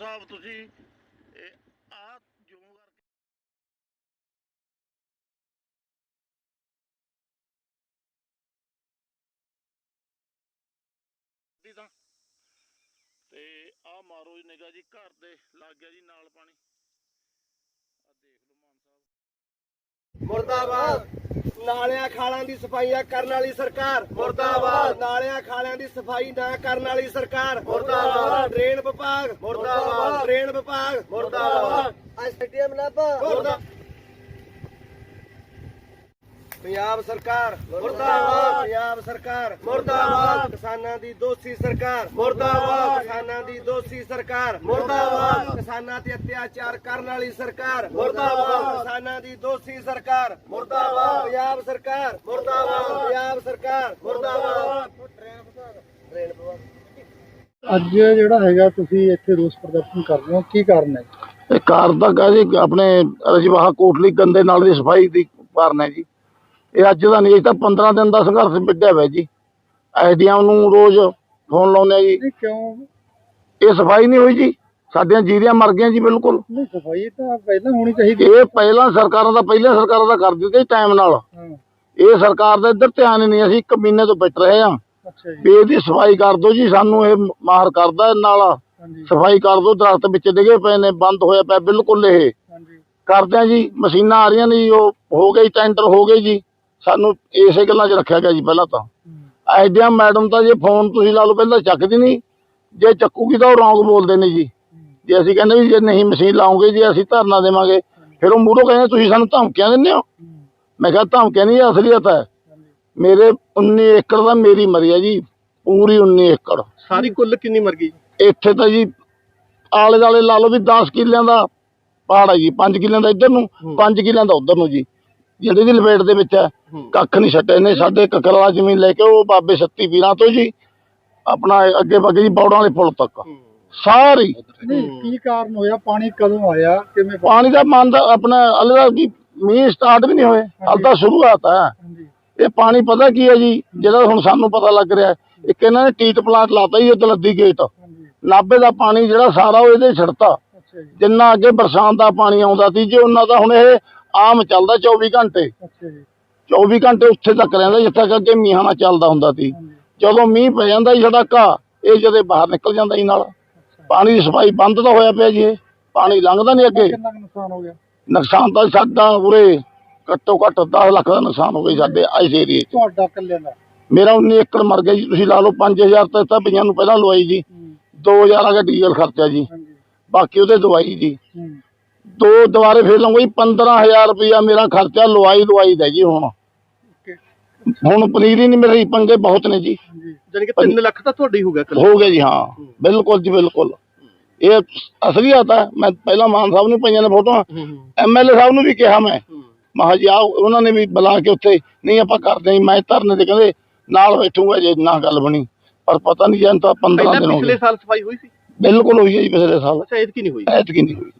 ਸਾਹਿਬ, ਤੁਸੀਂ, ਇਹ, ਆ ਜੋ ਕਰਕੇ ਦੀ ਤਾਂ। ਤੇ ਆ ਮਾਰੋ ਜੀ ਨਿਗਾ ਜੀ, ਘਰ ਦੇ ਲੱਗ ਗਿਆ ਜੀ ਨਾਲ ਪਾਣੀ। ਆ ਦੇਖ ਲਓ ਮਾਨ ਸਾਹਿਬ। ਮੁਰਦਾਬਾਦ। ਨਾਲਿਆਂ ਖਾਲਾਂ ਦੀ ਸਫਾਈਆਂ ਕਰਨ ਵਾਲੀ ਸਰਕਾਰ। ਮੁਰਦਾਬਾਦ। ਨਾਲਿਆਂ ਖਾਲਿਆਂ ਦੀ ਸਫ਼ਾਈ ਨਾ ਕਰਨ ਵਾਲੀ ਸਰਕਾਰ। ਮੁਰਦਾਬਾਦ। ਡਰੇਨ ਵਿਭਾਗ। ਮੁਰਦਾਬਾਦ। ਡਰੇਨ ਵਿਭਾਗ। ਮੁਰਦਾਬਾਦ। ਐਸਟੀਐਮ ਨਾਪਾ ਪੰਜਾਬ ਸਰਕਾਰ। ਮੁਰਦਾਬਾਦ। ਪੰਜਾਬ ਸਰਕਾਰ। ਮੁਰਦਾਬਾਦ। ਕਿਸਾਨਾਂ ਦੀ ਦੋਸ਼ੀ ਸਰਕਾਰ। ਮੁਰਦਾਬਾਦ। ਕਿਸਾਨਾਂ ਦੀ ਦੋਸ਼ੀ ਸਰਕਾਰ। ਮੁਰਦਾਬਾਦ। ਕਿਸਾਨਾਂ ਤੇ ਅਤਿਆਚਾਰ ਕਰਨ ਵਾਲੀ ਸਰਕਾਰ। ਮੁਰਦਾਬਾਦ। ਕਿਸਾਨਾਂ ਦੀ ਦੋਸ਼ੀ ਸਰਕਾਰ। ਮੁਰਦਾਬਾਦ। ਪੰਜਾਬ ਸਰਕਾਰ। ਮੁਰਦਾਬਾਦ। ਪੰਜਾਬ ਸਰਕਾਰ। ਮੁਰਦਾਬਾਦ। ਟ੍ਰੇਨ ਵਿਭਾਗ ਅੱਜ ਜਿਹੜਾ ਹੈਗਾ ਤੁਸੀਂ ਇੱਥੇ ਰੋਸ ਪ੍ਰਦਰਸ਼ਨ ਕਰ ਰਹੇ ਹੋ। ਕੀ ਕਾਰਨ ਹੈ? ਇਹ ਕਾਰ ਦਾ ਕਹੇ ਆਪਣੇ ਰਜਵਾਹਾ ਕੋਟਲੀ ਗੰਦੇ ਨਾਲ ਦੀ ਸਫ਼ਾਈ ਦੀ ਕਾਰਨ ਹੈ ਜੀ। ਇਹ ਅੱਜ ਦਾ ਨਹੀਂ ਇਹ ਤਾਂ 15 ਦਿਨ ਦਾ ਸੰਘਰਸ਼ ਵਿੱਢਿਆ ਹੋਇਆ ਜੀ। ਐਸਡੀਐਮ ਨੂੰ ਰੋਜ਼ ਫੋਨ ਲਾਉਂਦੇ ਆ ਜੀ। ਨਹੀਂ ਕਿਉਂ? ਇਹ ਸਫ਼ਾਈ ਨਹੀਂ ਹੋਈ ਜੀ। ਸਾਡੀਆਂ ਜੀਰੀਆਂ ਮਰ ਗਈਆਂ ਜੀ ਬਿਲਕੁਲ। ਨਹੀਂ ਸਫ਼ਾਈ ਤਾਂ ਪਹਿਲਾਂ ਹੋਣੀ ਚਾਹੀਦੀ। ਇਹ ਪਹਿਲਾਂ ਸਰਕਾਰਾਂ ਦਾ ਪਹਿਲਾਂ ਸਰਕਾਰਾਂ ਦਾ ਕਰ ਦਿੱਤੇ ਟਾਈਮ ਨਾਲ। ਇਹ ਸਰਕਾਰ ਦਾ ਇੱਧਰ ਧਿਆਨ ਨਹੀਂ ਅਸੀਂ ਇੱਕ ਮਹੀਨੇ ਤੋਂ ਬਿਟ ਰਹੇ ਜੀ। ਵੀ ਇਹਦੀ ਸਫ਼ਾਈ ਕਰ ਦਿਓ ਜੀ ਸਾਨੂੰ ਇਹ ਮਾਰ ਕਰਦਾ ਨਾਲਾ। ਸਫ਼ਾਈ ਕਰ ਦਿਓ ਦਰਖਤ ਵਿੱਚ ਡਿੱਗੇ ਪਏ ਨੇ ਬੰਦ ਹੋਇਆ ਪਿਆ ਬਿਲਕੁਲ ਇਹ। ਕਰਦੇ ਆ ਜੀ ਮਸ਼ੀਨਾਂ ਆ ਰਹੀਆਂ ਨੇ ਜੀ ਉਹ ਹੋ ਗਈ ਟੈਂਡਰ ਹੋ ਗਏ ਜੀ। ਸਾਨੂੰ ਇਸੇ ਗੱਲਾਂ 'ਚ ਰੱਖਿਆ ਗਿਆ ਜੀ ਪਹਿਲਾਂ ਤਾਂ। ਐਡਿਆ ਮੈਡਮ ਤਾਂ ਜੇ ਫੋਨ ਤੁਸੀਂ ਲਾ ਲਓ ਪਹਿਲਾਂ ਚੱਕਦੀ ਨਹੀਂ। ਜੇ ਚੱਕੂਗੀ ਤਾਂ ਉਹ ਰੌਂਗ ਬੋਲਦੇ ਨੇ ਜੀ। ਜੇ ਅਸੀਂ ਕਹਿੰਦੇ ਵੀ ਜੇ ਨਹੀਂ ਮਸ਼ੀਨ ਲਾਉਂਗੇ ਜੀ ਅਸੀਂ ਧਰਨਾ ਦੇਵਾਂਗੇ। ਫਿਰ ਉਹ ਮੂਹਰੋਂ ਕਹਿੰਦੇ ਤੁਸੀਂ ਸਾਨੂੰ ਧਮਕੀਆਂ ਦਿੰਦੇ ਹੋ? ਮੈਂ ਕਿਹਾ ਧਮਕੀਆਂ ਨਹੀਂ ਅਸਲੀਅਤ ਹੈ। ਮੇਰੇ 19 ਏਕੜ ਦਾ ਮੇਰੀ ਮਰੀ ਹੈ ਜੀ। ਪੂਰੀ 19 ਏਕੜ। ਸਾਰੀ ਕੁੱਲ ਕਿੰਨੀ ਮਰ ਗਈ? ਇੱਥੇ ਤਾਂ ਜੀ ਆਲੇ ਦਾਲੇ ਲਾ ਲਓ ਵੀ 10 ਕਿੱਲਿਆਂ ਦਾ ਪਹਾੜ ਹੈ ਜੀ। 5 ਕਿੱਲਿਆਂ ਦਾ ਇੱਧਰ ਨੂੰ 5 ਕਿੱਲਿਆਂ ਦਾ ਉੱਧਰ ਨੂੰ ਜੀ। ਜਿਹੜੇ ਦੀ ਲਪੇਟ ਦੇ ਵਿੱਚ ਹੈ ਕੱਖ ਨਹੀਂ ਛੱਡੇ ਨੇ ਸਾਡੇ ਕਕਰਲਾ ਜ਼ਮੀਨ ਲੈ ਕੇ ਉਹ ਬਾਬੇ ਸੱਤੀ ਪੀਰਾਂ ਤੋਂ ਜੀ ਆਪਣਾ ਅੱਗੇ ਬੱਗੇ ਜੀ ਬੌੜਾਂ ਵਾਲੇ ਪੁਲ ਤੱਕ। ਸਾਰੀ। ਨਹੀਂ ਕੀ ਕਾਰਨ ਹੋਇਆ? ਪਾਣੀ ਕਦੋਂ ਆਇਆ? ਕਿਵੇਂ ਪਾਣੀ ਦਾ ਮੰਨ ਦਾ ਆਪਣਾ ਦਾ ਵੀ ਮੀਂਹ ਸਟਾਰਟ ਵੀ ਨਹੀਂ ਹੋਏ ਹਾਲ ਤਾਂ ਸ਼ੁਰੂਆਤ ਹੈ। ਹਾਂਜੀ। ਇਹ ਪਾਣੀ ਪਤਾ ਕੀ ਹੈ ਜੀ ਜਿਹੜਾ ਹੁਣ ਸਾਨੂੰ ਪਤਾ ਲੱਗ ਰਿਹਾ ਹੈ, ਇੱਕ ਇਹਨਾਂ ਨੇ ਟੀਟ ਪਲਾਂਟ ਲਾਤਾ ਜੀ ਉਹ ਲੱਦੀ ਗੇਟ। ਨਾਭੇ ਦਾ ਪਾਣੀ ਜਿਹੜਾ ਸਾਰਾ ਉਹ ਇਹਦੇ ਛੜਤਾ। ਜਿੰਨਾ ਅੱਗੇ ਬਰਸਾਤ ਦਾ ਪਾਣੀ ਆਉਂਦਾ ਸੀ ਜੇ ਉਹਨਾਂ ਦਾ ਹੁਣ ਇਹ ਆਮ ਚੱਲਦਾ 24 ਘੰਟੇ। ਅੱਛਾ ਜੀ। 24 ਘੰਟੇ ਉੱਥੇ ਤੱਕ ਰਹਿੰਦਾ ਜਿੱਥੇ ਅੱਗੇ ਮੀਂਹਾਂ ਨਾਲ ਚੱਲਦਾ ਹੁੰਦਾ ਸੀ। ਜਦੋਂ ਮੀਂਹ ਪੈ ਜਾਂਦਾ ਜੀ ਸਾਡਾ ਘਾਹ ਇਹ ਜਦੇ ਬਾਹਰ ਨਿਕਲ ਜਾਂਦਾ ਜੀ ਨਾਲ। ਪਾਣੀ ਦੀ ਸਫ਼ਾਈ ਬੰਦ ਤਾਂ ਹੋਇਆ ਪਿਆ ਜੀ ਇਹ। ਪਾਣੀ ਲੰਘਦਾ ਨਹੀਂ ਅੱਗੇ। ਕਿੰਨਾ ਕੁ ਨੁਕਸਾਨ ਹੋ ਗਿਆ? ਨੁਕਸਾਨ ਤਾਂ ਸਾਡਾ ਉਰੇ ਘੱਟੋ ਘੱਟ 10 ਲੱਖ ਦਾ ਨੁਕਸਾਨ ਹੋ ਗਿਆ ਸਾਡੇ ਇਸ ਏਰੀਏ 'ਚ। ਤੁਹਾਡਾ ਕੱਲਿਆਂ ਦਾ? ਮੇਰਾ 19 ਏਕੜ ਮਰ ਗਿਆ ਜੀ ਤੁਸੀਂ ਲਾ ਲਓ 5000 ਤਾਂ ਤਾਂ ਪਈਆਂ ਨੂੰ ਪਹਿਲਾਂ ਲਵਾਈ ਜੀ। ਹੂੰ, 2000 ਆ ਗਿਆ ਡੀਜ਼ਲ ਖਰਚਾ ਜੀ। ਬਾਕੀ ਉਹਦੇ ਦਵਾਈ ਜੀ। ਦੋ ਦੁਬਾਰੇ ਫੇਰ ਲਵਾਂਗਾ ਜੀ 15000 ਰੁਪਇਆ ਮੇਰਾ ਖਰਚਾ ਲਵਾਈ ਦਵਾਈ ਦਾ ਜੀ ਹੁਣ। ਹੁਣ ਪਨੀਰ ਹੀ ਨਹੀਂ ਮੇਰੀ ਪੰਗੇ ਬਹੁਤ ਨੇ ਜੀ। ਜਾਨੀ ਕਿ 3 ਲੱਖ ਤਾਂ ਤੁਹਾਡਾ ਹੀ ਗਿਆ ਹੋ ਗਿਆ ਜੀ ਹਾਂ। ਬਿਲਕੁਲ ਜੀ ਬਿਲਕੁਲ। ਇਹ ਅਸਲੀਅਤ ਹੈ ਮੈਂ ਪਹਿਲਾਂ ਮਾਨ ਸਾਹਿਬ ਨੂੰ ਪਈਆਂ ਨੇ ਫੋਟੋਆਂ। ਐਮਐਲਏ ਸਾਹਿਬ ਨੂੰ ਵੀ ਕਿਹਾ ਮੈਂ। ਮਹਾ ਜੀ ਆਓ ਉਹਨਾਂ ਨੇ ਵੀ ਬੁਲਾ ਕੇ ਉੱਥੇ ਨਹੀਂ ਆਪਾਂ ਕਰਦੇ ਮੈਂ ਧਰਨੇ ਤੇ ਕਹਿੰਦੇ ਨਾਲ ਬੈਠੂਗਾ ਜੇ ਨਾ ਗੱਲ ਬਣੀ। ਪਰ ਪਤਾ ਨਹੀਂ ਜਾਂ ਤਾਂ 15 ਦਿਨ ਹੋ ਗਏ। ਸਾਲ ਸਫ਼ਾਈ ਹੋਈ ਸੀ? ਬਿਲਕੁਲ ਹੋਈ ਹੈ ਜੀ ਪਿਛਲੇ ਸਾਲ। ਅੱਛਾ ਐਤਕੀ ਨਹੀਂ ਹੋਈ। ਐਤਕੀ ਨਹੀਂ ਹੋਈ।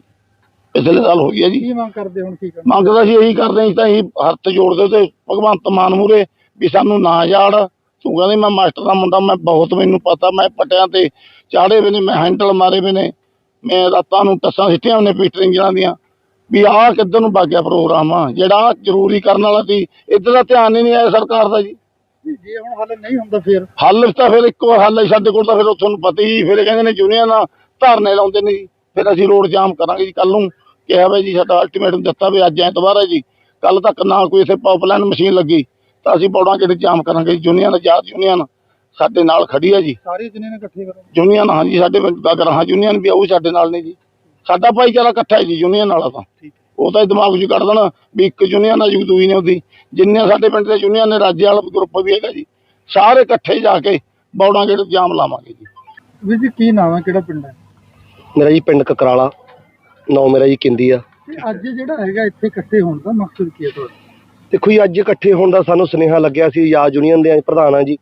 ਪਿਛਲੇ ਸਾਲ ਹੋਈ ਹੈ ਜੀ। ਕੀ ਮੰਗ ਕਰਦੇ ਹੁਣ ਕੀ ਕਰਨਾ? ਮੰਗਦਾ ਸੀ ਇਹੀ ਕਰਦੇ ਸੀ ਤਾਂ ਅਸੀਂ ਹੱਥ ਜੋੜਦੇ ਤੇ ਭਗਵੰਤ ਮਾਨ ਮੂਰੇ ਵੀ ਸਾਨੂੰ ਨਾ ਜਾੜ। ਤੂੰ ਕਹਿੰਦੇ ਮੈਂ ਮਾਸਟਰ ਦਾ ਮੁੰਡਾ ਮੈਂ ਬਹੁਤ ਮੈਨੂੰ ਪਤਾ ਮੈਂ ਪਟਿਆਂ ਤੇ ਚਾੜੇ ਵੀ ਨੇ ਮੈਂ ਹੈਂਡਲ ਮਾਰੇ ਵੀ ਨੇ ਮੈਂ ਰਾਤਾਂ ਨੂੰ ਟੱਸਾਂ ਸਿੱਟੀਆਂ ਉਹਨੇ ਪੀਟਰ ਇੰਜਣਾਂ ਦੀਆਂ। ਵੀ ਆਹ ਕਿੱਧਰ ਨੂੰ ਬਾਗਿਆ ਪ੍ਰੋਗਰਾਮ? ਆ ਜਿਹੜਾ ਜ਼ਰੂਰੀ ਕਰਨ ਵਾਲਾ ਸੀ ਇੱਧਰ ਦਾ ਧਿਆਨ ਹੀ ਨਹੀਂ ਆਇਆ ਸਰਕਾਰ ਦਾ ਜੀ। ਜੀ, ਹੁਣ ਹੱਲ ਨਹੀਂ ਹੁੰਦਾ ਫਿਰ? ਹੱਲ ਤਾਂ ਫਿਰ ਇੱਕੋ ਹੱਲ ਹੈ ਸਾਡੇ ਕੋਲ ਤਾਂ ਫਿਰ ਤੁਹਾਨੂੰ ਪਤਾ ਹੀ ਫਿਰ ਇਹ ਕਹਿੰਦੇ ਨੇ ਜੁਨੀਅਰ ਨਾਲ ਧਰਨੇ ਲਾਉਂਦੇ ਨੇ ਜੀ। ਫਿਰ ਅਸੀਂ ਰੋਡ ਜਾਮ ਕਰਾਂਗੇ ਜੀ। ਕੱਲ ਨੂੰ ਕਿਹਾ ਵੇ ਜੀ ਸਾਡਾ ਅਲਟੀਮੇਟਮ ਦਿੱਤਾ ਵੀ ਅੱਜ ਐਤਵਾਰ ਹੈ ਜੀ। ਕੱਲ ਤੱਕ ਨਾ ਕੋਈ ਇੱਥੇ ਪਾਈਪਲਾਈਨ ਮਸ਼ੀਨ ਲੱਗੀ ਤਾਂ ਅਸੀਂ ਪੌੜਾਂ ਕਿਹੜੇ ਜਾਮ ਕਰਾਂਗੇ ਜੀ। ਯੂਨੀਅਨ ਆਜ਼ਾਦ ਯੂਨੀਅਨ ਸਾਡੇ ਨਾਲ ਖੜੀ ਹੈ ਜੀ। ਸਾਰੇ ਜਣੇ ਨੇ ਇਕੱਠੇ ਕਰੋ। ਯੂਨੀਅਨ ਹਾਂ ਜੀ ਸਾਡੇ ਗਰਾਹਾਂ ਯੂਨੀਅਨ ਵੀ ਆਉ ਸਾਡੇ ਨਾਲ ਨੇ ਜੀ। ਸਾਡਾ ਭਾਈਚਾਰਾ ਇਕੱਠਾ ਹੈ ਜੀ ਯੂਨੀਅਨ ਵਾਲਾ ਤਾਂ। ਉਹ ਤਾਂ ਦਿਮਾਗ 'ਚ ਕੱਢ ਦੇਣਾ ਵੀ ਇੱਕ ਯੂਨੀਅਨ ਆ ਜੀ ਦੂਈ ਨੇ ਉਹਦੀ। ਜਿੰਨੇ ਸਾਡੇ ਪਿੰਡ ਦੇ ਯੂਨੀਅਨ ਨੇ ਰਾਜੇ ਵਾਲਾ ਗਰੁੱਪ ਵੀ ਹੈਗਾ ਜੀ। ਸਾਰੇ ਇਕੱਠੇ ਜਾ ਕੇ ਬੌੜਾਂ ਗੇਟ ਜਾਮ ਲਾਵਾਂਗੇ ਜੀ। ਵੀਰ ਜੀ ਕੀ ਨਾਮ ਹੈ? ਕਿਹੜਾ ਪਿੰਡ ਹੈ? ਮੇਰਾ ਜੀ ਪਿੰਡ ਕਕਰਾਲਾ ਨੌ ਮੇਰਾ ਜੀ ਕਿੰਦੀ ਆ। ਤੇ ਅੱਜ ਜਿਹੜਾ ਹੈਗਾ ਇੱਥੇ ਇਕੱਠੇ ਹੋਣ ਦਾ ਮਕਸਦ ਕੀ ਹੈ ਤੁਹਾਡਾ? ਦੇਖੋ ਜੀ ਅੱਜ ਇਕੱਠੇ ਹੋਣ ਦਾ ਸਾਨੂੰ ਸੁਨੇਹਾ ਲੱਗਿਆ ਸੀ ਆਜ਼ਾਦ ਯੂਨੀਅਨ ਦੇ ਪ੍ਰਧਾਨ ਆ ਜੀ।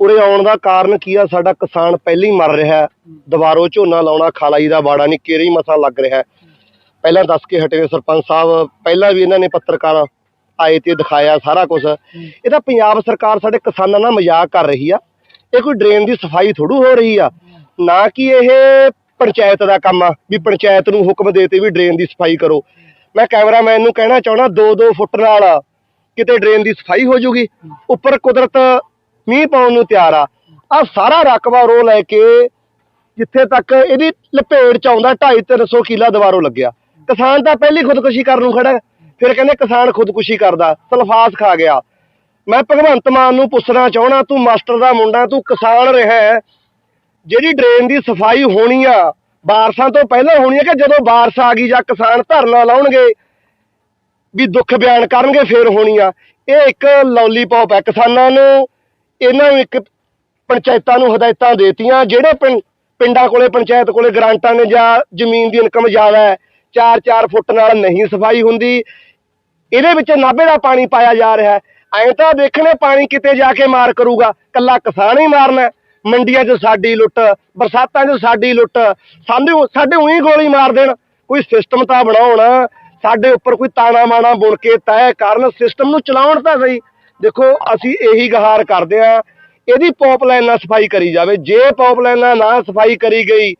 ਉਰੇ ਆਉਣ ਦਾ ਕਾਰਨ ਕੀ ਆ? ਸਾਡਾ ਕਿਸਾਨ ਪਹਿਲਾਂ ਹੀ ਮਰ ਰਿਹਾ ਹੈ। ਦੁਬਾਰੋ ਝੋਨਾ ਲਾਉਣਾ ਖਾਲਾਈ ਦਾ ਬਾੜਾ ਨਹੀਂ ਕਿਹੜੀ ਮਸਾ ਲੱਗ ਰਿਹਾ ਹੈ। ਪਹਿਲਾਂ ਦੱਸ ਕੇ ਹਟੇ ਸਰਪੰਚ ਸਾਹਿਬ ਪਹਿਲਾਂ ਵੀ ਇਹਨਾਂ ਨੇ ਪੱਤਰਕਾਰ ਆਏ ਤੇ ਦਿਖਾਇਆ ਸਾਰਾ ਕੁਝ ਇਹ ਤਾਂ ਪੰਜਾਬ ਸਰਕਾਰ ਸਾਡੇ ਕਿਸਾਨਾਂ ਨਾਲ ਮਜ਼ਾਕ ਕਰ ਰਹੀ ਆ। ਇਹ ਕੋਈ ਡਰੇਨ ਦੀ ਸਫ਼ਾਈ ਥੋੜੂ ਹੋ ਰਹੀ ਆ। ਨਾ ਕਿ ਇਹ ਪੰਚਾਇਤ ਦਾ ਕੰਮ ਆ, ਵੀ ਪੰਚਾਇਤ ਨੂੰ ਹੁਕਮ ਦੇਤੇ ਵੀ ਡਰੇਨ ਦੀ ਸਫ਼ਾਈ ਕਰੋ। ਮੈਂ ਕੈਮਰਾਮੈਨ ਨੂੰ ਕਹਿਣਾ ਚਾਹਣਾ 2-2 ਫੁੱਟ ਨਾਲ ਕਿਤੇ ਡਰੇਨ ਦੀ ਸਫ਼ਾਈ ਹੋ ਜੂਗੀ। ਉੱਪਰ ਕੁਦਰਤ ਮੀਂਹ ਪਾਉਣ ਨੂੰ ਤਿਆਰ ਆ। ਆ ਸਾਰਾ ਰਕਬਾ ਰੋ ਲੈ ਕੇ ਜਿੱਥੇ ਤੱਕ ਇਹਦੀ ਲਪੇੜ ਚ ਆਉਂਦਾ 2.5-300 ਕਿਲਾ ਦੁਬਾਰੋਂ ਲੱਗਿਆ। ਕਿਸਾਨ ਤਾਂ ਪਹਿਲੀ ਖੁਦਕੁਸ਼ੀ ਕਰਨ ਨੂੰ ਖੜਾ ਫਿਰ ਕਹਿੰਦੇ ਕਿਸਾਨ ਖੁਦਕੁਸ਼ੀ ਕਰਦਾ, ਸਲਫਾਸ ਖਾ ਗਿਆ। ਮੈਂ ਭਗਵੰਤ ਮਾਨ ਨੂੰ ਪੁੱਛਣਾ ਚਾਹਣਾ ਤੂੰ ਮਾਸਟਰ ਦਾ ਮੁੰਡਾ, ਤੂੰ ਕਿਸਾਨ ਰਿਹਾ ਜਿਹੜੀ ਡਰੇਨ ਦੀ ਸਫ਼ਾਈ ਹੋਣੀ ਆ, ਬਾਰਸਾਂ ਤੋਂ ਪਹਿਲਾਂ ਹੋਣੀ ਆ ਕਿ ਜਦੋਂ ਬਾਰਸ ਆ ਗਈ ਜਾਂ ਕਿਸਾਨ ਧਰਨਾ ਲਾਉਣਗੇ, ਵੀ ਦੁੱਖ ਬਿਆਨ ਕਰਨਗੇ, ਫੇਰ ਹੋਣੀ ਆ। ਇਹ ਇੱਕ ਲੌਲੀਪੌਪ ਹੈ ਕਿਸਾਨਾਂ ਨੂੰ ਇਹਨਾਂ ਨੂੰ ਇੱਕ ਪੰਚਾਇਤਾਂ ਨੂੰ ਹਦਾਇਤਾਂ ਦੇਤੀਆਂ, ਜਿਹੜੇ ਪਿੰ- ਪਿੰਡਾਂ ਕੋਲੇ, ਪੰਚਾਇਤ ਕੋਲੇ ਗ੍ਰਾਂਟਾਂ ਨੇ ਜਾਂ ਜ਼ਮੀਨ ਦੀ ਇਨਕਮ ਜ਼ਿਆਦਾ ਹੈ 4-4 ਫੁੱਟ ਨਾਲ ਨਹੀਂ ਸਫ਼ਾਈ ਹੁੰਦੀ। ਇਹਦੇ ਵਿੱਚ ਨਾਭੇ ਦਾ ਪਾਣੀ ਪਾਇਆ ਜਾ ਰਿਹਾ ਹੈ। ਐਂ ਤਾਂ ਦੇਖਣੇ ਪਾਣੀ ਕਿਤੇ ਜਾ ਕੇ ਮਾਰ ਕਰੂਗਾ। ਕੱਲਾ ਕਿਸਾਨ ਹੀ ਮਾਰਨਾ ਮੰਡੀਆਂ 'ਚ ਸਾਡੀ ਲੁੱਟ, ਬਰਸਾਤਾਂ 'ਚ ਸਾਡੀ ਲੁੱਟ, ਸਾਨੂੰ ਸਾਡੇ ਉਹੀ ਗੋਲੀ ਮਾਰ ਦੇਣ। ਕੋਈ ਸਿਸਟਮ ਤਾਂ ਬਣਾਉਣ, ਸਾਡੇ ਉੱਪਰ ਕੋਈ ਤਾਣਾ ਮਾਣਾ ਬੁਣ ਕੇ ਤੈਅ ਕਰਨ ਸਿਸਟਮ ਨੂੰ ਚਲਾਉਣ ਤਾਂ ਸਹੀ। ਦੇਖੋ, ਅਸੀਂ ਇਹੀ ਗਹਾਰ ਕਰਦੇ ਆ ਇਹਦੀ ਪਾਈਪਲਾਈਨ ਨਾਲ ਸਫ਼ਾਈ ਕਰੀ ਜਾਵੇ। ਜੇ ਪਾਈਪਲਾਈਨ ਨਾਲ ਨਾ ਸਫ਼ਾਈ ਕਰੀ ਗਈ,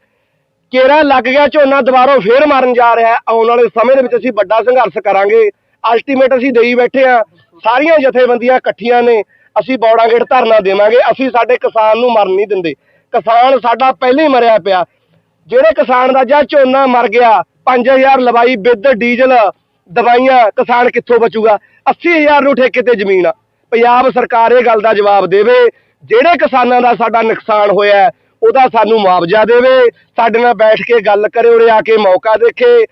ਕੇਰਾ ਲੱਗ ਗਿਆ, ਝੋਨਾ ਦੁਬਾਰਾ ਫੇਰ ਮਾਰਨ ਜਾ ਰਿਹਾ, ਆਉਣ ਵਾਲੇ ਸਮੇਂ ਦੇ ਵਿੱਚ ਅਸੀਂ ਵੱਡਾ ਸੰਘਰਸ਼ ਕਰਾਂਗੇ। ਅਲਟੀਮੇਟ ਅਸੀਂ ਦੇਈ ਬੈਠੇ ਆ ਸਾਰੀਆਂ ਜਥੇਬੰਦੀਆਂ ਇਕੱਠੀਆਂ ਨੇ। ਅਸੀਂ ਬੌੜਾ ਗੇਟ ਧਰਨਾ ਦੇਵਾਂਗੇ, ਅਸੀਂ ਸਾਡੇ ਕਿਸਾਨ ਨੂੰ ਮਰਨ ਨਹੀਂ ਦਿੰਦੇ। ਕਿਸਾਨ ਸਾਡਾ ਪਹਿਲੇ ਹੀ ਮਰਿਆ ਪਿਆ। ਜਿਹੜੇ ਕਿਸਾਨ ਦਾ ਜਾਂ ਝੋਨਾ ਮਰ ਗਿਆ 5000 ਲਵਾਈ ਬਿੱਦ ਡੀਜ਼ਲ, ਦਵਾਈਆਂ, ਕਿਸਾਨ ਕਿੱਥੋਂ ਬਚੂਗਾ? 80000 ਨੂੰ ਠੇਕੇ ਤੇ ਜ਼ਮੀਨ ਆ। ਪੰਜਾਬ ਸਰਕਾਰ ਇਹ ਗੱਲ ਦਾ ਜਵਾਬ ਦੇਵੇ, ਜਿਹੜੇ ਕਿਸਾਨਾਂ ਦਾ ਸਾਡਾ ਨੁਕਸਾਨ ਹੋਇਆ ਉਹਦਾ ਸਾਨੂੰ ਮੁਆਵਜ਼ਾ ਦੇਵੇ। ਸਾਡੇ ਨਾਲ ਬੈਠ ਕੇ ਗੱਲ ਕਰੇ, ਉਰੇ ਆ ਕੇ ਮੌਕਾ ਦੇਖੇ।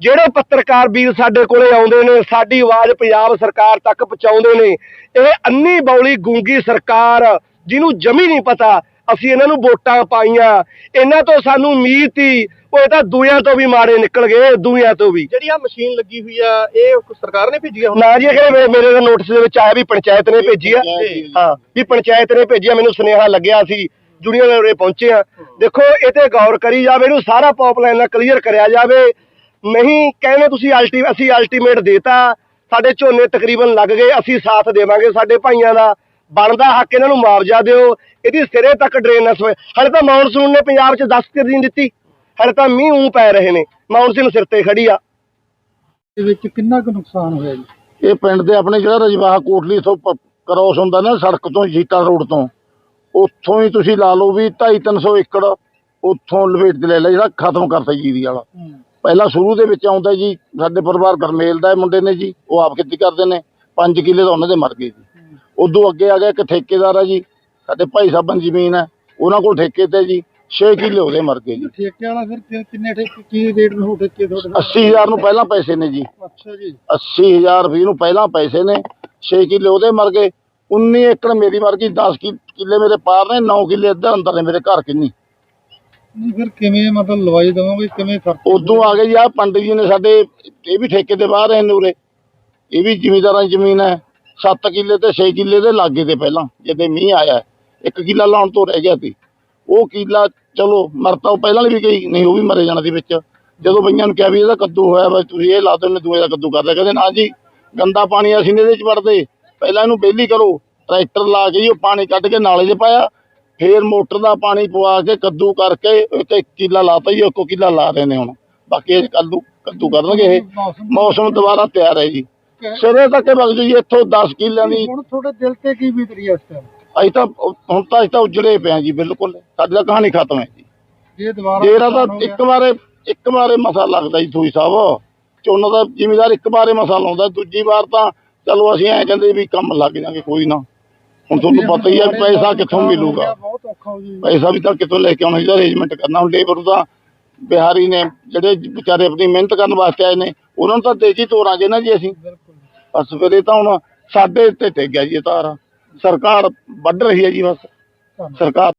ਜਿਹੜੇ ਪੱਤਰਕਾਰ ਵੀਰ ਸਾਡੇ ਕੋਲੇ ਆਉਂਦੇ ਨੇ ਸਾਡੀ ਆਵਾਜ਼ ਪੰਜਾਬ ਸਰਕਾਰ ਤੱਕ ਪਹੁੰਚਾਉਂਦੇ ਨੇ ਇਹ ਅੰਨੀ ਬੌਲੀ ਗੂੰਗੀ ਸਰਕਾਰ ਜਿਹਨੂੰ ਜਮੀ ਨਹੀਂ ਪਤਾ ਅਸੀਂ ਇਹਨਾਂ ਨੂੰ ਵੋਟਾਂ ਪਾਈਆਂ। ਇਹਨਾਂ ਤੋਂ ਸਾਨੂੰ ਉਮੀਦ ਸੀ ਉਹ ਇਹ ਤਾਂ ਦੂਆਂ ਤੋਂ ਵੀ ਮਾਰੇ ਨਿਕਲ ਗਏ ਦੂਆਂ ਤੋਂ ਵੀ। ਜਿਹੜੀ ਆ ਮਸ਼ੀਨ ਲੱਗੀ ਹੋਈ ਆ ਇਹ ਸਰਕਾਰ ਨੇ ਭੇਜੀ ਆ ਹੁਣ? ਨਾ ਜੀ ਇਹ ਮੇਰੇ ਦੇ ਨੋਟਿਸ ਦੇ ਵਿੱਚ ਆਇਆ ਵੀ ਪੰਚਾਇਤ ਨੇ ਭੇਜੀ ਆ। ਹਾਂ ਵੀ ਪੰਚਾਇਤ ਨੇ ਭੇਜੀ ਆ ਮੈਨੂੰ ਸੁਨੇਹਾ ਲੱਗਿਆ ਸੀ ਜੁਨੀਅਰ ਉਰੇ ਪਹੁੰਚੇ ਆ। ਦੇਖੋ ਇਹ ਤੇ ਗੌਰ ਕਰੀ ਜਾਵੇ ਇਹਨੂੰ ਸਾਰਾ ਪਾਈਪਲਾਈਨ ਨਾਲ ਕਲੀਅਰ ਕਰਿਆ ਜਾਵੇ ਨਹੀਂ ਕਹਿੰਦੇ ਤੁਸੀਂ ਅਲਟੀ ਅਸੀਂ ਅਲਟੀਮੇਟ ਦੇਤਾ। ਸਾਡੇ ਝੋਨੇ ਤਕਰੀਬਨ ਲੱਗ ਗਏ ਅਸੀਂ ਸਾਥ ਦੇਵਾਂਗੇ। ਸਾਡੇ ਭਾਈਆਂ ਦਾ ਬਣਦਾ ਹੱਕ ਇਹਨਾਂ ਨੂੰ ਮੁਆਵਜ਼ਾ ਦਿਓ। ਇਹਦੀ ਸਿਰੇ ਤੱਕ ਡਰੇਨ ਨਾ ਸਵੇ। ਹਲੇ ਤਾਂ ਮੌਨਸੂਨ ਨੇ ਪੰਜਾਬ 'ਚ 10 ਦਿਨ ਦਿੱਤੀ। ਹਲੇ ਤਾਂ ਮੀਂਹ ਊਂ ਪੈ ਰਹੇ ਨੇ। ਮੌਨਸੂਨ ਸਿਰ ਤੇ ਖੜੀ ਆ। ਦੇ ਵਿੱਚ ਕਿੰਨਾ ਕੁ ਨੁਕਸਾਨ ਹੋਇਆ ਜੀ? ਇਹ ਪਿੰਡ ਦੇ ਆਪਣੇ ਜਿਹੜਾ ਰਜਵਾਹਾ ਕੋਟਲੀ ਤੋਂ ਕ੍ਰੋਸ ਹੁੰਦਾ ਨਾ ਸੜਕ ਤੋਂ ਜੀਤਾ ਰੋਡ ਤੋਂ। ਉੱਥੋਂ ਹੀ ਤੁਸੀਂ ਲਾ ਲਓ ਵੀ 2.5 300 ਏਕੜ ਉੱਥੋਂ ਲਪੇਟ ਤੇ ਲੈ ਲਿਆ ਜਿਹੜਾ ਖਤਮ ਕਰਤਾ ਜੀਰੀ ਵਾਲਾ। ਪਹਿਲਾਂ ਸ਼ੁਰੂ ਦੇ ਵਿੱਚ ਆਉਂਦਾ ਜੀ ਸਾਡੇ ਪਰਿਵਾਰ ਗਰਮੇਲ ਦਾ ਇਹ ਮੁੰਡੇ ਨੇ ਜੀ ਉਹ ਆਪ ਖੇਤੀ ਕਰਦੇ ਨੇ 5 ਕਿੱਲੇ ਤਾਂ ਉਹਨਾਂ ਦੇ ਮਰ ਗਏ ਜੀ। ਉਦੋਂ ਅੱਗੇ ਆ ਗਿਆ ਇੱਕ ਠੇਕੇਦਾਰ ਆ ਜੀ ਸਾਡੇ ਭਾਈ ਸਾਹਿਬਾਂ ਦੀ ਜ਼ਮੀਨ ਹੈ ਉਹਨਾਂ ਕੋਲ ਠੇਕੇ ਤੇ ਜੀ 6 ਕਿੱਲੇ ਉਹਦੇ ਮਰ ਗਏ ਜੀ। ਠੇਕੇ ਵਾਲਾ ਫਿਰ ਕਿੰਨੇ ਠੇਕੇ ਕੀ ਰੇਟ ਨੂੰ ਠੇਕੇ ਤੁਹਾਡੇ 80000 ਨੂੰ ਪਹਿਲਾਂ ਪੈਸੇ ਨੇ ਜੀ। ਅੱਛਾ ਜੀ। 80000 ਰੁਪਏ ਨੂੰ ਪਹਿਲਾਂ ਪੈਸੇ ਨੇ 6 ਕਿੱਲੇ ਉਹਦੇ ਮਰ ਗਏ। 19 ਏਕੜ ਮੇਰੀ ਮਰ ਗਈ 10 ਕਿ- ਕਿੱਲੇ ਮੇਰੇ ਪਾਰ ਨੇ 9 ਕਿੱਲੇ ਇੱਧਰ ਅੰਦਰ ਨੇ ਮੇਰੇ ਘਰ ਕਿੰਨੀ। ਨਹੀਂ, ਫਿਰ ਕਿਵੇਂ ਮਤਲਬ ਲਵਾਈ ਦਵਾਂਗੇ? ਕਿਵੇਂ ਖਰਚ ਉਦੋਂ ਆ ਗਏ ਜੀ ਆ ਪੰਡਿਤ ਜੀ ਨੇ ਸਾਡੇ, ਇਹ ਵੀ ਠੇਕੇ ਤੇ ਬਾਹਰ ਰਹੇ ਉਰੇ। ਇਹ ਵੀ ਜ਼ਿਮੀਂਦਾਰਾਂ ਦੀ ਜ਼ਮੀਨ ਹੈ। 7 ਕਿੱਲੇ ਤੇ 6 ਕਿੱਲੇ ਦੇ ਲਾਗੇ ਤੇ ਪਹਿਲਾਂ ਜਦੋਂ ਮੀਂਹ ਆਇਆ। ਇੱਕ ਕਿੱਲਾ ਲਾਉਣ ਤੋਂ ਰਹਿ ਗਿਆ ਸੀ। ਉਹ ਕਿੱਲਾ, ਚਲੋ, ਮਰਤਾ ਉਹ ਪਹਿਲਾਂ ਵੀ ਗਈ ਨਹੀਂ, ਉਹ ਵੀ ਮਰੇ ਜਾਣਾ ਸੀ ਵਿੱਚ। ਜਦੋਂ ਬਈਆਂ ਨੂੰ ਕਿਹਾ ਵੀ ਇਹਦਾ ਕੱਦੂ ਹੋਇਆ ਬਸ ਤੁਸੀਂ ਇਹ ਲਾ ਦਿਓ ਨੇ ਦੂਏ ਦਾ ਕੱਦੂ ਕਰ ਲਿਆ। ਕਹਿੰਦੇ, ਨਾ ਜੀ, ਗੰਦਾ ਪਾਣੀ ਅਸੀਂ ਇਹਦੇ ਚ ਵੜਦੇ। ਪਹਿਲਾਂ ਇਹਨੂੰ ਬੇਲੀ ਕਰੋ, ਟਰੈਕਟਰ ਲਾ ਕੇ ਜੀ, ਉਹ ਪਾਣੀ ਕੱਢ ਕੇ ਨਾਲੇ 'ਚ ਪਾਇਆ। ਫੇਰ ਮੋਟਰ ਦਾ ਪਾਣੀ ਪਵਾ ਕੇ ਕੱਦੂ ਕਰਕੇ ਇੱਕ ਇੱਕ ਕਿੱਲਾ ਲਾਤਾ ਜੀ ਇੱਕੋ ਕਿੱਲਾ ਲਾ ਰਹੇ ਨੇ ਹੁਣ। ਬਾਕੀ ਇਹ ਕੱਦੂ ਕੱਦੂ ਕਰਨਗੇ ਇਹ। ਮੌਸਮ ਦੁਬਾਰਾ ਤਿਆਰ ਹੈ ਜੀ। ਸਿਰੇ ਤੱਕ ਵਗ ਜੀ ਇੱਥੋਂ 10 ਕਿੱਲਿਆਂ ਦੀ ਹੁਣ ਤੁਹਾਡੇ ਦਿਲ ਤੇ ਕੀ ਬੀਤ ਰਹੀ ਹੈ ਇਸ ਟਾਈਮ ਅਸੀਂ ਤਾਂ ਹੁਣ ਤਾਂ ਅਸੀਂ ਤਾਂ ਉਜੜੇ ਪਏ ਹਾਂ ਜੀ ਬਿਲਕੁਲ। ਸਾਡੀ ਤਾਂ ਕਹਾਣੀ ਖਤਮ ਹੈ ਜੀ। ਜੇ ਦੁਬਾਰਾ ਜਿਹੜਾ ਤਾਂ ਹੋ ਇੱਕ ਵਾਰੇ ਇੱਕ ਵਾਰੇ ਮਸਾ ਲੱਗਦਾ ਜੀ ਥੋਈ ਸਾਹਿਬ। ਝੋਨਾ ਦਾ ਜ਼ਿਮੀਦਾਰ ਇੱਕ ਵਾਰੇ ਮਸਾ ਲਾਉਂਦਾ ਦੂਜੀ ਵਾਰ ਤਾਂ ਚਲੋ ਅਸੀਂ ਐਂ ਕਹਿੰਦੇ ਵੀ ਕੰਮ ਲੱਗ ਜਾਗੇ ਕੋਈ ਨਾ। ਹੁਣ ਤੁਹਾਨੂੰ ਪਤਾ ਹੀ ਹੈ ਵੀ ਪੈਸਾ ਕਿੱਥੋਂ ਮਿਲੂਗਾ। ਬਹੁਤ ਔਖਾ ਹੋ ਜੀ ਪੈਸਾ ਵੀ ਤਾਂ ਕਿੱਥੋਂ ਲੈ ਕੇ ਆਉਣਾ ਜਿਹਦਾ ਅਰੇਂਜਮੈਂਟ ਕਰਨਾ। ਹੁਣ ਲੇਬਰ ਤਾਂ ਬਿਹਾਰੀ ਨੇ ਜਿਹੜੇ ਵਿਚਾਰੇ ਆਪਣੀ ਮਿਹਨਤ ਕਰਨ ਵਾਸਤੇ ਆਏ ਨੇ ਉਹਨਾਂ ਨੂੰ ਤਾਂ ਦੇ ਹੀ ਤੋਰਾਂਗੇ ਨਾ ਜੀ ਅਸੀਂ। ਬਿਲਕੁਲ ਬਸ ਫਿਰ ਇਹ ਤਾਂ ਹੁਣ ਸਾਡੇ ਤੇ ਟਿਕ ਗਿਆ ਜੀ ਇਹ ਤਾਰ। ਸਰਕਾਰ ਵੱਢ ਰਹੀ ਹੈ ਜੀ ਬਸ। ਸਰਕਾਰ